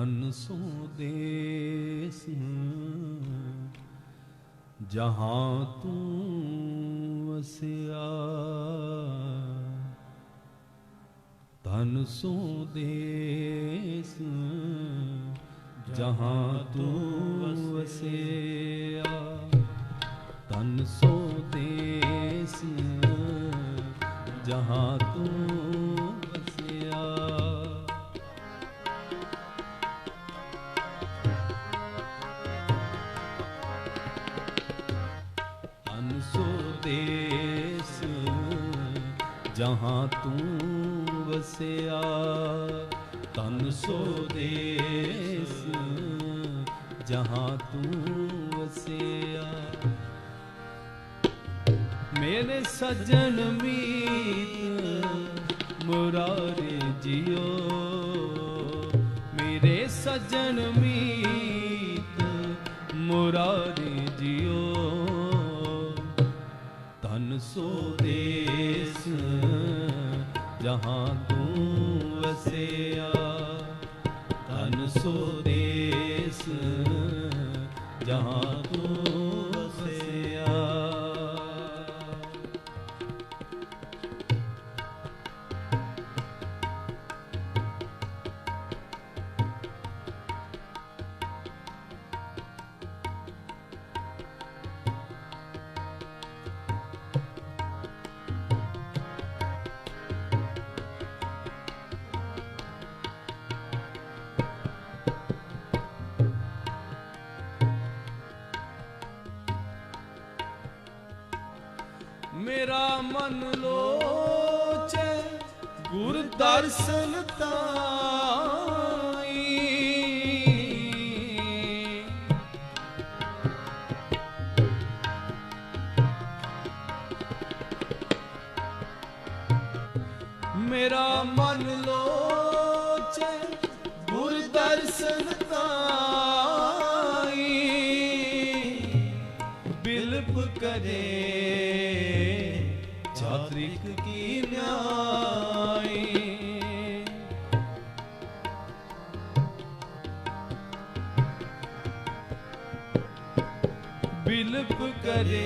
ਤਨ ਦੇਸ ਜਹਾਂ ਤੂੰ ਵਸਿਆ। ਤਨ ਸੋ ਦੇਸ ਜਹਾਂ ਤੂੰ ਵਸਿਆ। ਤਨ ਸੋ ਦੇਸ ਜਹਾਂ ਸੋ ਦੇਸ ਜਹਾਂ ਤੂੰ ਵਸਿਆ। ਮੇਰੇ ਸਜਣ ਮੀਤ ਮੁਰਾਰੇ ਜਿਓ ਮੇਰੇ ਸਜਣ ਮੀਤ ਮੁਰਾਰੇ ਜਿਓ ਤਨ ਸੋ ਦੇਸ ਜਹਾਂ ਤੂੰ ਵਸਿਆ। ਤਨ ਸੋ ਦੇਸ ਜਹਾਂ ਤੂੰ ਮਨ ਲੋਚੈ ਗੁਰ ਦਰਸ਼ਨ ਤਾਈ। ਮੇਰਾ ਮਨ ਲੋਚੈ ਗੁਰ ਦਰਸ਼ਨ ਤਾਈ। ਬਿਲਪ ਕਰੇ ਚਾਤ੍ਰਿਕ ਕੀ ਨਿਆਈ? ਬਿਲਪ ਕਰੇ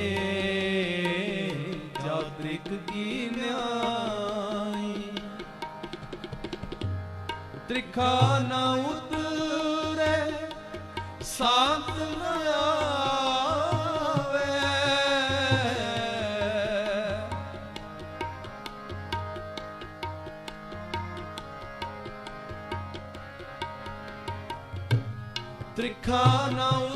ਚਾਤ੍ਰਿਕ ਕੀ ਨਿਆਈ? ਤ੍ਰਿਖਾ ਨਾ ਉਤਰੇ ਸਾਤ ਨ ਤ੍ਰਿਖਾ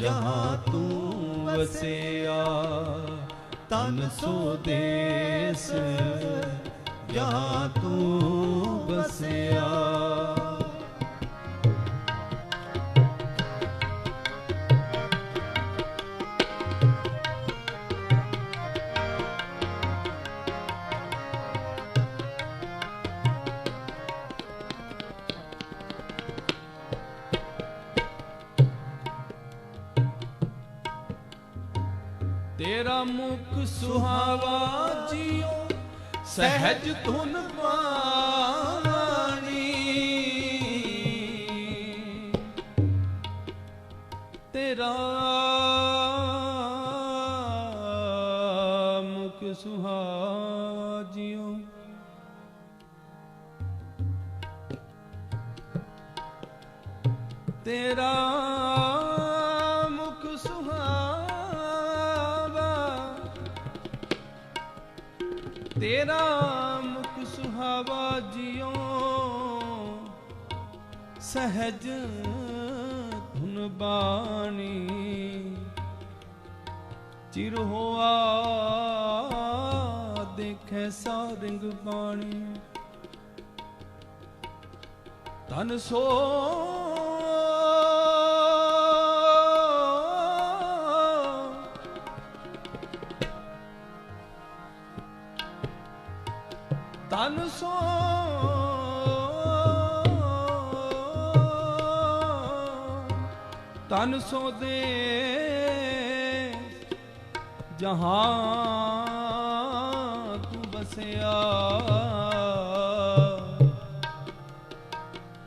ਜਹਾਂ ਤੂੰ ਵਸਿਆ ਤਨ ਸੋ ਦੇਸ ਜਹਾਂ ਤੂੰ ਵਸਿਆ ਤੇਰਾ ਮੁਖ ਸੁਹਾਵਾ ਜੀਓ ਸਹਿਜ ਧੁਨ ਬਾਣੀ। ਤੇਰਾ ਮੁਖ ਸੁਹਾਵਾ ਜੀਓ। ਤੇਰਾ ਸਹਿਜ ਧੁਨ ਬਾਣੀ। ਚਿਰ ਹੋਆ ਦੇਖੈ ਸਾਰਿੰਗ ਬਾਣੀ ਤਨ ਸੋ ਤਨ ਸੋ ਤਨ ਸੋ ਦੇ ਜਹਾਂ ਤੂੰ ਬਸਿਆ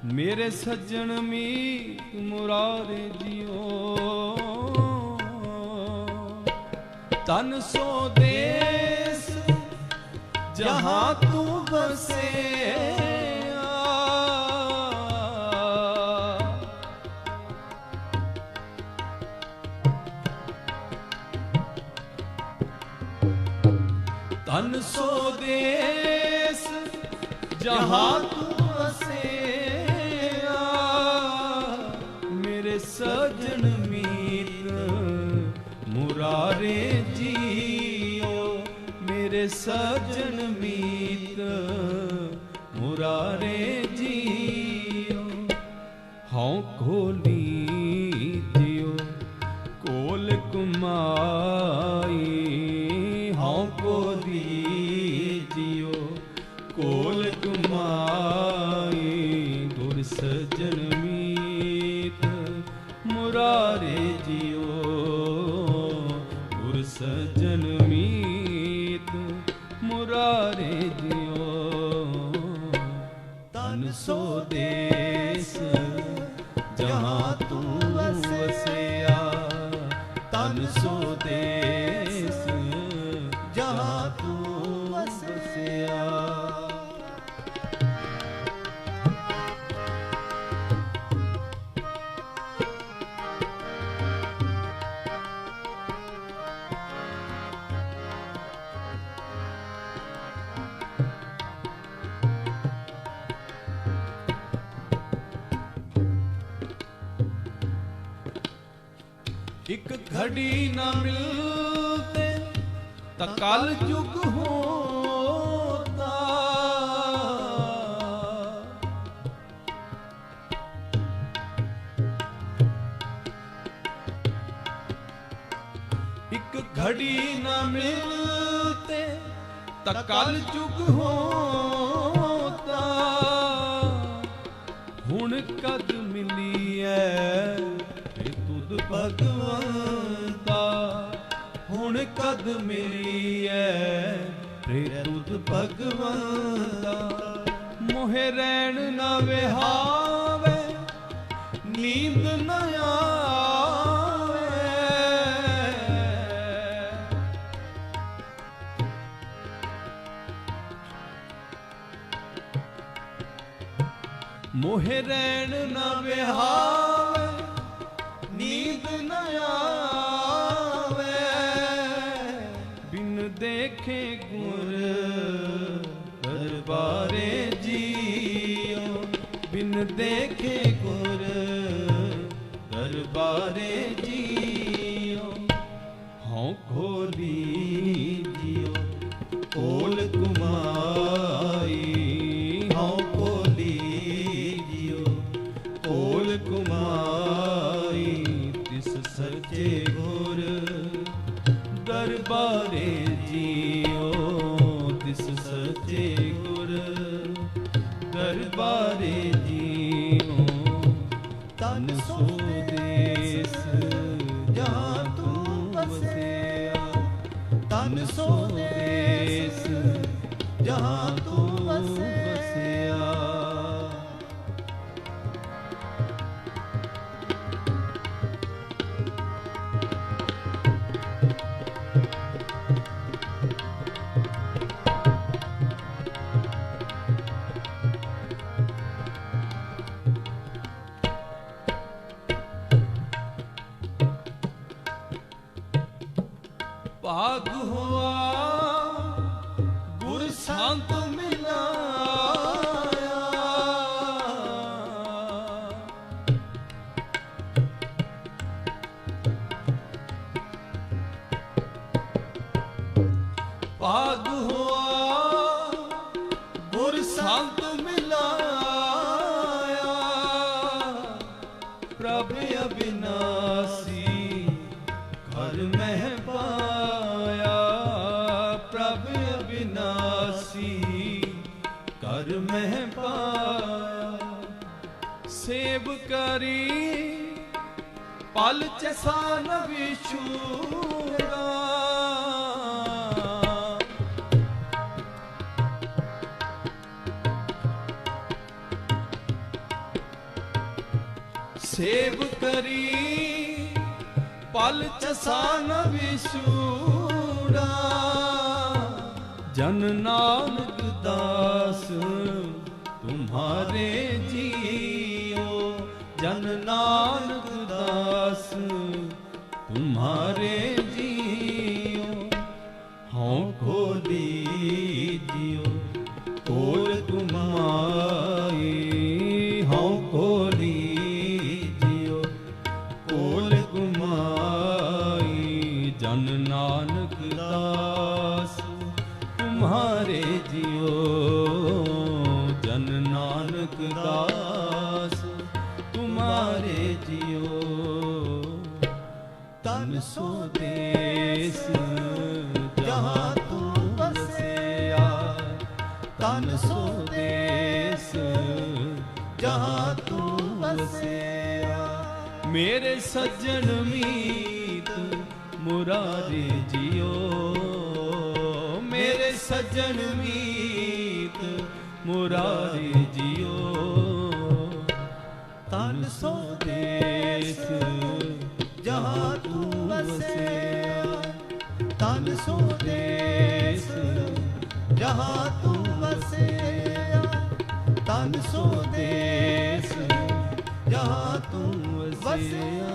ਮੇਰੇ ਸੱਜਣ ਮੀਤ ਮੁਰਾਰੇ ਜਿਉ। ਤਨ ਸੋ ਦੇਸ ਜਹਾਂ ਤੂੰ ਬਸਿਆ ਤਨ ਸੋ ਦੇਸ ਜਹਾਂ ਤੂੰ ਵਸਿਆ, ਮੇਰੇ ਸਜਣ ਮੀਤ ਮੁਰਾਰੇ ਜੀਓ, ਮੇਰੇ ਸਜਣ ਮੀਤ ਮੁਰਾਰੇ ਜੀਓ। ਹਉ ਖੋਲੀ ਸੋ ਇੱਕ ਘੜੀ ਨਾ ਮਿਲਤੇ ਤਾਂ ਕਲ ਯੁਗ ਹੋਤਾ। ਇੱਕ ਘੜੀ ਨਾ ਮਿਲਤੇ ਤਾਂ ਕਲ ਯੁਗ ਹੋਤਾ। ਹੁਣ ਕਦ ਮਿਲੀ ਐ ਏ ਹੁਣ ਕਦ ਮਿਲੀ ਐ ਰੇ ਤੁਧ ਭਗਵੰਤਾ ਮੋਹਿ ਰਹਿਣ ਨਾ ਵਿਹਾਵੇ, ਨੀਂਦ ਨ ਆਵੇ। ਮੋਹਿ ਰਹਿਣ ਨਾ ਵਿਹਾਵੇ ਭਾਗ ਹੋਆ ਗੁਰ ਸੰਤ ਮਿਲਾਇਆ। ਭਾਗ ਹੋਆ ਸੇਵ ਕਰੀ। ਪਲ ਚਸਾਨ ਵਿਛੂੜਾ ਸੇਵ ਕਰੀ। ਪਲ ਚਸਾਨ ਵਿਛੂੜਾ। ਜਨ ਨਾਨਕ ਦਾਸ ਤੁਮਹਾਰੇ ਜੀਓ ਨਾਨਕ ਦਾਸ ਤੁਮਹਾਰੇ ਤਨ ਸੋ ਦੇਸ ਜਹਾਂ ਤੂੰ ਵਸਿਆ। ਮੇਰੇ ਸੱਜਣ ਮੀਤ ਮੁਰਾਰੇ ਜਿਓ ਮੇਰੇ ਸੱਜਣ ਮੀਤ ਮੁਰਾਰੇ ਜਿਓ ਤਨ ਸੋ ਦੇਸ ਜਹਾਂ ਤੂੰ ਵਸਿਆ। ਤਨ ਸੋ ਦੇਸ ਜਹਾਂ ਤੂੰ ਵਸਿਆ ਤਨ ਸੋ ਦੇਸ ਜਹਾਂ ਤੂੰ ਵਸਿਆ।